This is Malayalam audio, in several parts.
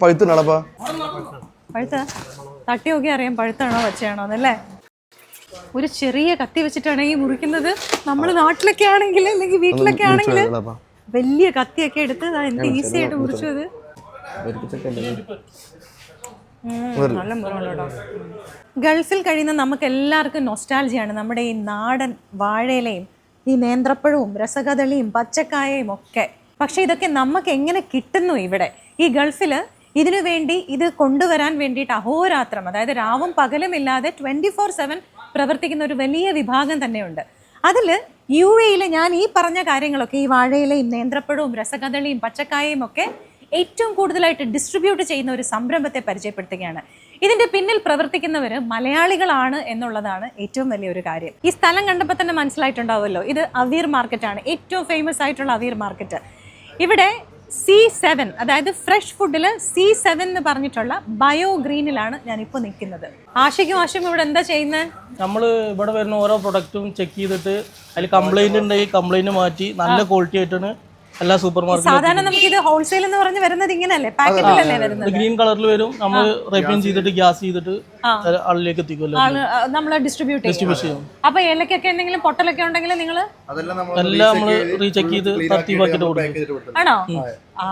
പഴുത്തുണ്ടപ്പാ പഴുത്ത? തട്ടി നോക്കി അറിയാം പഴുത്താണോ പച്ചയാണോ അല്ലേ ഒരു ചെറിയ കത്തി വെച്ചിട്ടാണ് ഈ മുറിക്കുന്നത്. നമ്മൾ നാട്ടിലൊക്കെ ആണെങ്കിൽ അല്ലെങ്കിൽ വീട്ടിലൊക്കെ ആണെങ്കിൽ വലിയ കത്തിയൊക്കെ എടുത്ത് എന്ത് ഈസി ആയിട്ട് മുറിച്ചു അത് നല്ല. ഗൾഫിൽ കഴിയുന്ന നമുക്ക് എല്ലാവർക്കും നൊസ്റ്റാൾജിയാണ് നമ്മുടെ ഈ നാടൻ വാഴയിലയും ഈ നേന്ത്രപ്പഴവും രസകദളിയും പച്ചക്കായയും ഒക്കെ. പക്ഷെ ഇതൊക്കെ നമുക്ക് എങ്ങനെ കിട്ടുന്നു ഇവിടെ? ഈ ഗൾഫിൽ ഇതിനു വേണ്ടി ഇത് കൊണ്ടുവരാൻ വേണ്ടിയിട്ട് അഹോരാത്രം അതായത് രാവും പകലും ഇല്ലാതെ ട്വന്റി ഫോർ സെവൻ പ്രവർത്തിക്കുന്ന ഒരു വലിയ വിഭാഗം തന്നെയുണ്ട്. അതിൽ യു എയിൽ ഞാൻ ഈ പറഞ്ഞ കാര്യങ്ങളൊക്കെ ഈ വാഴയിലയും നേന്ത്രപ്പഴവും രസകദളിയും പച്ചക്കായയും ഒക്കെ ഏറ്റവും കൂടുതലായിട്ട് ഡിസ്ട്രിബ്യൂട്ട് ചെയ്യുന്ന ഒരു സംരംഭത്തെ പരിചയപ്പെടുത്തുകയാണ്. ഇതിന്റെ പിന്നിൽ പ്രവർത്തിക്കുന്നവർ മലയാളികളാണ് എന്നുള്ളതാണ് ഏറ്റവും വലിയൊരു കാര്യം. ഈ സ്ഥലം കണ്ടപ്പോൾ തന്നെ മനസ്സിലായിട്ടുണ്ടാവുമല്ലോ ഇത് അവീർ മാർക്കറ്റാണ് ഏറ്റവും ഫേമസ് ആയിട്ടുള്ള അവീർ മാർക്കറ്റ് ഇവിടെ സി സെവൻ അതായത് ഫ്രഷ് ഫുഡിൽ സി സെവൻ എന്ന് പറഞ്ഞിട്ടുള്ള ബയോ ഗ്രീനിലാണ് ഞാൻ ഇപ്പോൾ നിൽക്കുന്നത് ആശയ്ക്കും ആശയും ഇവിടെ എന്താ ചെയ്യുന്നത് നമ്മൾ ഇവിടെ വരുന്ന ഓരോ പ്രൊഡക്റ്റും ചെക്ക് ചെയ്തിട്ട് അതിൽ കംപ്ലൈന്റ് ഉണ്ടെങ്കിൽ കംപ്ലൈന്റ് മാറ്റി നല്ല ക്വാളിറ്റി ആയിട്ടാണ് എല്ലാ സൂപ്പർ മാർക്കറ്റ് സാധാരണ നമുക്ക് ഇത് ഹോൾസെയിൽ എന്ന് പറഞ്ഞ് വരുന്നത് ഇങ്ങനെയല്ലേ പാക്കറ്റിലല്ലേ വരുന്നത്? ഗ്രീൻ കളറിൽ വരും നമ്മൾ റൈപ്പിൻ ചെയ്തിട്ട് ഗ്യാസ് ചെയ്തിട്ട് ആളിലേക്ക് എത്തിക്കുമല്ലോ നമ്മൾ ഡിസ്ട്രിബ്യൂട്ട് ചെയ്യും. ഡിസ്ട്രിബ്യൂട്ട് ചെയ്യും. അപ്പൊ ഏലക്കൊക്കെ എന്തെങ്കിലും പൊട്ടലൊക്കെ ഉണ്ടെങ്കിൽ നിങ്ങൾ എല്ലാം നമ്മൾ റീചെക്ക് ചെയ്ത് തർത്തീവാക്കിയിട്ട് കൊടുക്കും. ആണോ? ആ.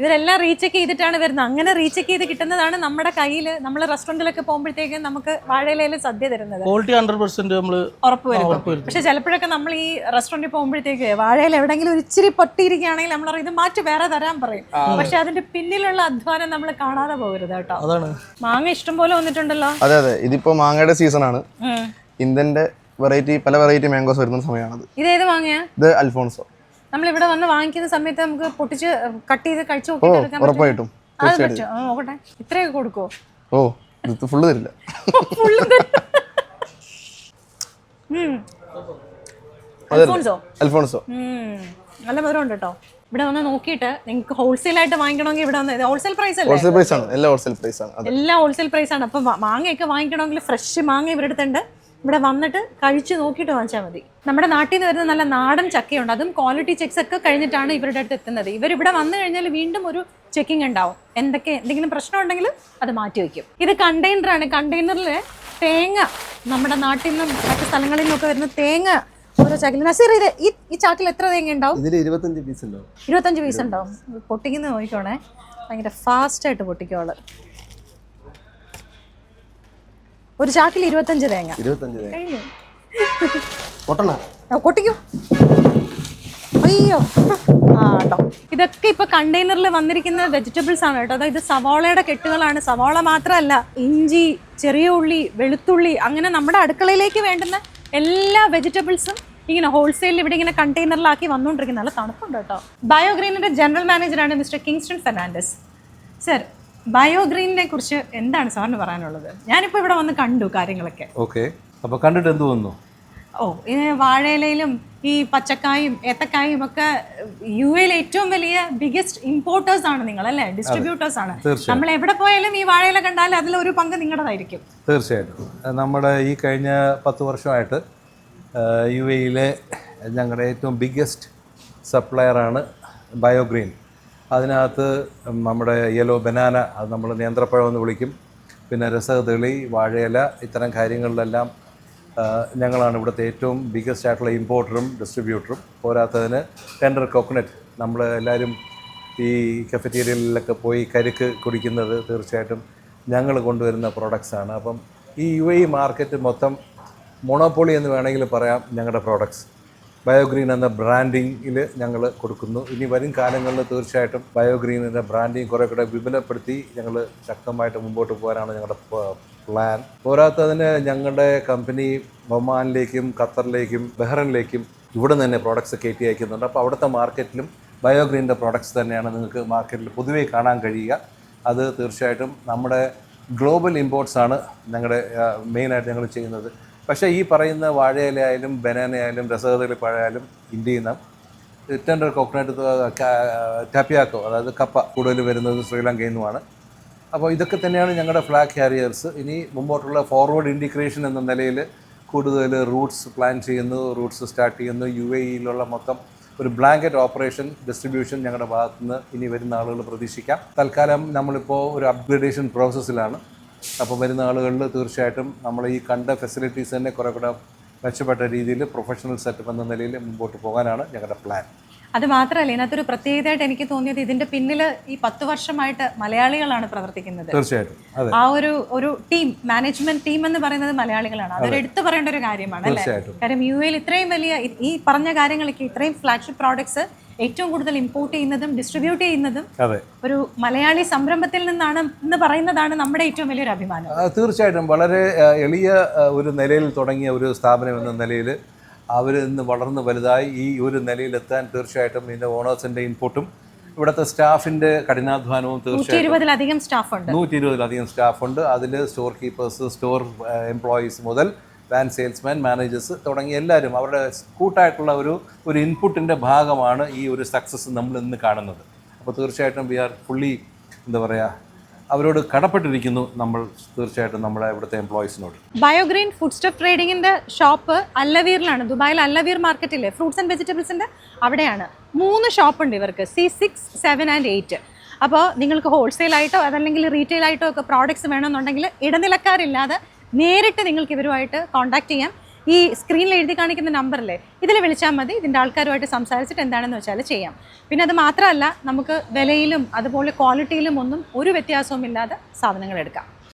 ഇവരെല്ലാം റീചെക്ക് ചെയ്തിട്ടാണ് വരുന്നത്. അങ്ങനെ റീചെക്ക് ചെയ്ത് കിട്ടുന്നതാണ് നമ്മുടെ കയ്യിൽ നമ്മൾ റെസ്റ്റോറന്റിലൊക്കെ പോകുമ്പോഴത്തേക്കും നമുക്ക് വാഴയിലയിൽ സദ്യ തരുന്നത്. ക്വാളിറ്റി ഹൺഡ്രഡ് പെർസെന്റ് നമ്മൾ ഉറപ്പ് വരും പക്ഷെ ചിലപ്പോഴൊക്കെ നമ്മൾ ഈ റെസ്റ്റോറന്റിൽ പോകുമ്പോഴത്തേക്ക് വാഴയിൽ എവിടെയെങ്കിലും ഒരു ഇച്ചിരി പൊട്ടിയിരിക്കുകയാണെങ്കിൽ നമ്മൾ ഇത് മാറ്റി വേറെ തരാൻ പറയും. പക്ഷെ അതിന്റെ പിന്നിലുള്ള അധ്വാനം നമ്മൾ കാണാതെ പോകരുത് കേട്ടോ. അതാണ്. മാങ്ങ ഇഷ്ടം പോലെ വന്നിട്ടുണ്ടല്ലോ. അതെ അതെ. ഇതിപ്പോ മാങ്ങയുടെ സീസൺ ആണ്. ഇന്ത്യന്റെ വെറൈറ്റി പല വെറൈറ്റി മാംഗോസ് വരുന്ന സമയമാണത്. ഏത് മാങ്ങയാ? ഇത് അൽഫോൺസോ നമ്മൾ ഇവിടെ വന്ന് വാങ്ങിക്കുന്ന സമയത്ത് നമുക്ക് പൊട്ടിച്ച് കട്ട് ചെയ്ത് കഴിച്ചു നോക്കിയിട്ട്? ഉറപ്പായിട്ടും. അത് പറ്റുമോ? നോക്കട്ടെ. ഇത്രയൊക്കെ കൊടുക്കുവോ? ഓ ഇത് ഫുള്ള് തരില്ല. അൽഫോൺസോ? അൽഫോൺസോ. നല്ല മധുരമുണ്ട് കേട്ടോ. ഇവിടെ വന്ന് നോക്കിയിട്ട് നിങ്ങൾക്ക് ഹോൾസെയിൽ ആയിട്ട് വാങ്ങിക്കണമെങ്കിൽ ഇവിടെ വന്ന് ഹോൾസെയിൽ പ്രൈസ് അല്ലേ? ഹോൾസെയിൽ പ്രൈസ് ആണ്. എല്ലാം ഹോൾസെയിൽ പ്രൈസ് ആണ്. എല്ലാം ഹോൾസെയിൽ പ്രൈസ് ആണ്. അപ്പോൾ മാങ്ങയൊക്കെ വാങ്ങിക്കണമെങ്കിൽ ഫ്രഷ് മാങ്ങ ഇവരുടെ അടുത്തുണ്ട് ഇവിടെ വന്നിട്ട് കഴിച്ച് നോക്കിയിട്ട് വാങ്ങിച്ചാൽ മതി. നമ്മുടെ നാട്ടിൽ നിന്ന് വരുന്ന നല്ല നാടൻ ചക്കയുണ്ട്. അതും ക്വാളിറ്റി ചെക്സ് ഒക്കെ കഴിഞ്ഞിട്ടാണ് ഇവരുടെ അടുത്ത് എത്തുന്നത്. ഇവർ ഇവിടെ വന്നു കഴിഞ്ഞാൽ വീണ്ടും ഒരു ചെക്കിംഗ് ഉണ്ടാവും. എന്തൊക്കെ എന്തെങ്കിലും പ്രശ്നം ഉണ്ടെങ്കിൽ അത് മാറ്റി വയ്ക്കും. ഇത് കണ്ടെയ്നറാണ് കണ്ടെയ്നറിൽ തേങ്ങ നമ്മുടെ നാട്ടിൽ നിന്നും മറ്റു സ്ഥലങ്ങളിൽ നിന്നൊക്കെ വരുന്ന തേങ്ങ ഓരോ ചാക്കിൽ. നസീർ ഇത് ഈ ചാക്കിൽ എത്ര തേങ്ങ ഉണ്ടാവും? ഇരുപത്തഞ്ച് പീസ് ഉണ്ടാവും. ഇരുപത്തഞ്ച് പീസ് ഉണ്ടാവും. പൊട്ടിക്കുന്ന നോക്കിക്കോണേ. ഭയങ്കര ഫാസ്റ്റ് ആയിട്ട് പൊട്ടിക്കോൾ ഒരു ചാക്കിൽ ഇരുപത്തഞ്ച് തേങ്ങ. ഇരുപത്തഞ്ച് തേങ്ങ. അയ്യോ. ആ കേട്ടോ ഇതൊക്കെ ഇപ്പൊ കണ്ടെയ്നറിൽ വന്നിരിക്കുന്ന വെജിറ്റബിൾസ് ആണ് കേട്ടോ. അതായത് സവാളയുടെ കെട്ടുകളാണ്. സവാള മാത്രമല്ല ഇഞ്ചി ചെറിയ ഉള്ളി വെളുത്തുള്ളി അങ്ങനെ നമ്മുടെ അടുക്കളയിലേക്ക് വേണ്ടുന്ന എല്ലാ വെജിറ്റബിൾസും ഇങ്ങനെ ഹോൾസെയിൽ ഇവിടെ ഇങ്ങനെ കണ്ടെയ്നറിലാക്കി വന്നുകൊണ്ടിരിക്കുന്ന നല്ല തണുപ്പുണ്ട് കേട്ടോ. ബയോഗ്രീനിന്റെ ജനറൽ മാനേജറാണ് മിസ്റ്റർ കിങ്സ്റ്റൺ ഫെർണാണ്ടസ്. സർ ബയോഗ്രീനിനെ കുറിച്ച് എന്താണ് സാറിന് പറയാനുള്ളത്? ഞാനിപ്പോൾ ഇവിടെ വന്ന് കണ്ടു കാര്യങ്ങളൊക്കെ. ഓക്കെ. അപ്പോൾ കണ്ടിട്ട് എന്ത് തോന്നുന്നു ഓ വാഴയിലയിലും ഈ പച്ചക്കായും ഏത്തക്കായും ഒക്കെ യു എയിൽ ഏറ്റവും വലിയ ബിഗസ്റ്റ് ഇമ്പോർട്ടേഴ്സ് ആണ് നിങ്ങൾ അല്ലേ? ഡിസ്ട്രിബ്യൂട്ടേഴ്സ് ആണ്. നമ്മൾ എവിടെ പോയാലും ഈ വാഴയില കണ്ടാൽ അതിൽ ഒരു പങ്ക് നിങ്ങളുടേതായിരിക്കും. തീർച്ചയായിട്ടും. നമ്മുടെ ഈ കഴിഞ്ഞ പത്ത് വർഷമായിട്ട് യു എയിലെ ഞങ്ങളുടെ ഏറ്റവും ബിഗ്ഗസ്റ്റ് സപ്ലയറാണ് ബയോഗ്രീൻ. അതിനകത്ത് നമ്മുടെ യെല്ലോ ബനാന അത് നമ്മൾ നേന്ത്രപ്പഴം എന്ന് വിളിക്കും. പിന്നെ രസകതളി വാഴയില ഇത്തരം കാര്യങ്ങളിലെല്ലാം ഞങ്ങളാണ് ഇവിടുത്തെ ഏറ്റവും ബിഗസ്റ്റ് ആയിട്ടുള്ള ഇമ്പോർട്ടറും ഡിസ്ട്രിബ്യൂട്ടറും പോരാത്തതിന് ടെൻഡർ കോക്കനട്ട് നമ്മൾ എല്ലാവരും ഈ കഫറ്റീരിയലിലൊക്കെ പോയി കരുക്ക് കുടിക്കുന്നത് തീർച്ചയായിട്ടും ഞങ്ങൾ കൊണ്ടുവരുന്ന പ്രോഡക്റ്റ്സാണ് അപ്പം ഈ യു എ മാർക്കറ്റ് മൊത്തം മൊണോപ്പൊളി എന്ന് വേണമെങ്കിൽ പറയാം ഞങ്ങളുടെ പ്രോഡക്ട്സ് ബയോഗ്രീൻ എന്ന ബ്രാൻഡിങ്ങിൽ ഞങ്ങൾ കൊടുക്കുന്നു. ഇനി വരും കാലങ്ങളിൽ തീർച്ചയായിട്ടും ബയോഗ്രീൻ എന്ന ബ്രാൻഡിങ് കുറേ കൂടെ വിപുലപ്പെടുത്തി ഞങ്ങൾ ശക്തമായിട്ട് മുമ്പോട്ട് പോകാനാണ് ഞങ്ങളുടെ പ്ലാൻ പോരാത്തതിന് ഞങ്ങളുടെ കമ്പനി ഒമാനിലേക്കും ഖത്തറിലേക്കും ബഹ്റിനിലേക്കും ഇവിടെ നിന്ന് തന്നെ പ്രോഡക്ട്സ് കയറ്റി അയക്കുന്നുണ്ട്. അപ്പോൾ അവിടുത്തെ മാർക്കറ്റിലും ബയോഗ്രീന്റെ പ്രോഡക്ട്സ് തന്നെയാണ് നിങ്ങൾക്ക് മാർക്കറ്റിൽ പൊതുവേ കാണാൻ കഴിയുക. അത് തീർച്ചയായിട്ടും നമ്മുടെ ഗ്ലോബൽ ഇമ്പോർട്ട്സ് ആണ് ഞങ്ങളുടെ മെയിനായിട്ട് ഞങ്ങൾ ചെയ്യുന്നത്. പക്ഷേ ഈ പറയുന്ന വാഴയിലായാലും ബനാനയായാലും രസകതകളി പഴയാലും ഇന്ത്യയിൽ നിന്ന് ടെൻഡർ കോക്കനട്ട് ടാപ്പിയാക്കോ അതായത് കപ്പ കൂടുതൽ വരുന്നത് ശ്രീലങ്കയിൽ നിന്നുമാണ്. അപ്പോൾ ഇതൊക്കെ തന്നെയാണ് ഞങ്ങളുടെ ഫ്ലാഗ് കാരിയേഴ്സ് ഇനി മുമ്പോട്ടുള്ള ഫോർവേഡ് ഇൻഡിക്രേഷൻ എന്ന നിലയിൽ കൂടുതൽ റൂട്ട്സ് പ്ലാൻ ചെയ്യുന്നു റൂട്ട്സ് സ്റ്റാർട്ട് ചെയ്യുന്നു. യു എ ഇയിലുള്ള മൊത്തം ഒരു ബ്ലാങ്കറ്റ് ഓപ്പറേഷൻ ഡിസ്ട്രിബ്യൂഷൻ ഞങ്ങളുടെ ഭാഗത്തുനിന്ന് ഇനി വരുന്ന ആളുകൾ പ്രതീക്ഷിക്കാം. തൽക്കാലം നമ്മളിപ്പോൾ ഒരു അപ്ഗ്രഡേഷൻ പ്രോസസ്സിലാണ് അപ്പോൾ വരുന്ന ആളുകളിൽ തീർച്ചയായിട്ടും നമ്മൾ ഈ കണ്ട ഫെസിലിറ്റീസ് തന്നെ കുറേ കൂടെ മെച്ചപ്പെട്ട രീതിയിൽ പ്രൊഫഷണൽ സെറ്റപ്പ് എന്ന നിലയിൽ മുമ്പോട്ട് പോകാനാണ് ഞങ്ങളുടെ പ്ലാൻ അത് മാത്രമല്ല ഇതിനകത്തൊരു പ്രത്യേകതയായിട്ട് എനിക്ക് തോന്നിയത് ഇതിന്റെ പിന്നിൽ ഈ പത്ത് വർഷമായിട്ട് മലയാളികളാണ് പ്രവർത്തിക്കുന്നത്. തീർച്ചയായിട്ടും. ആ ഒരു ഒരു ടീം മാനേജ്മെന്റ് ടീം എന്ന് പറയുന്നത് മലയാളികളാണ്. അതൊരു എടുത്തു പറയേണ്ട ഒരു കാര്യമാണ് അല്ലേ. കാര്യം യു എയിൽ ഇത്രയും വലിയ ഈ പറഞ്ഞ കാര്യങ്ങളൊക്കെ ഇത്രയും ഫ്ലാഗ്ഷിപ്പ് പ്രോഡക്ട്സ് ഏറ്റവും കൂടുതൽ ഇമ്പോർട്ട് ചെയ്യുന്നതും ഡിസ്ട്രിബ്യൂട്ട് ചെയ്യുന്നതും ഒരു മലയാളി സംരംഭത്തിൽ നിന്നാണ് എന്ന് പറയുന്നതാണ് നമ്മുടെ ഏറ്റവും വലിയൊരു അഭിമാനം. തീർച്ചയായിട്ടും. വളരെ എളിയ ഒരു നിലയിൽ തുടങ്ങിയ ഒരു സ്ഥാപനം എന്ന നിലയിൽ അവർ ഇന്ന് വളർന്ന് വലുതായി ഈ ഒരു നിലയിലെത്താൻ തീർച്ചയായിട്ടും ഇതിന്റെ ഓണേഴ്സിന്റെ ഇൻപുട്ടും ഇവിടുത്തെ സ്റ്റാഫിന്റെ കഠിനാധ്വാനവും തീർച്ചയായിട്ടും ഇരുപതിലധികം സ്റ്റാഫ് ഉണ്ട് നൂറ്റി ഇരുപതിലധികം സ്റ്റാഫുണ്ട് അതിൽ സ്റ്റോർ കീപ്പേഴ്സ് സ്റ്റോർ എംപ്ലോയീസ് മുതൽ വാൻ സെയിൽസ്മാൻ മാനേജേഴ്സ് തുടങ്ങിയ എല്ലാവരും അവരുടെ കൂട്ടായിട്ടുള്ള ഒരു ഒരു ഇൻപുട്ടിന്റെ ഭാഗമാണ് ഈ ഒരു സക്സസ് നമ്മൾ ഇന്ന് കാണുന്നത്. അപ്പോൾ തീർച്ചയായിട്ടും വി ആർ ഫുള്ളി എന്താ പറയുക അവരോട് കടപ്പെട്ടിരിക്കുന്നു നമ്മൾ തീർച്ചയായിട്ടും നമ്മുടെ ഇവിടുത്തെ എംപ്ലോയീസിനോട് ബയോഗ്രീൻ ഫുഡ് സ്റ്റഫ് ട്രേഡിങ്ങിന്റെ ഷോപ്പ് അല്ലവീറിലാണ്. ദുബായിൽ അല്ലവീർ മാർക്കറ്റിലെ ഫ്രൂട്ട്സ് ആൻഡ് വെജിറ്റബിൾസിന്റെ അവിടെയാണ്. മൂന്ന് ഷോപ്പ് ഉണ്ട് ഇവർക്ക്. C six seven and eight അപ്പോൾ നിങ്ങൾക്ക് ഹോൾസെയിൽ ആയിട്ടോ അതല്ലെങ്കിൽ റീറ്റെയിൽ ആയിട്ടോ ഒക്കെ പ്രോഡക്റ്റ്സ് വേണമെന്നുണ്ടെങ്കിൽ ഇടനിലക്കാരില്ലാതെ നേരിട്ട് നിങ്ങൾക്ക് ഇവരുമായിട്ട് കോൺടാക്ട് ചെയ്യാം. ഈ സ്ക്രീനിൽ എഴുതി കാണിക്കുന്ന നമ്പറില്ലേ ഇതിൽ വിളിച്ചാൽ മതി. ഇതിന്റെ ആൾക്കാരുമായിട്ട് സംസാരിച്ചിട്ട് എന്താണെന്ന് വെച്ചാൽ ചെയ്യാം. പിന്നെ അത് മാത്രമല്ല നമുക്ക് വിലയിലും അതുപോലെ ക്വാളിറ്റിയിലും ഒന്നും ഒരു വ്യത്യാസവും ഇല്ലാതെ സാധനങ്ങൾ എടുക്കാം.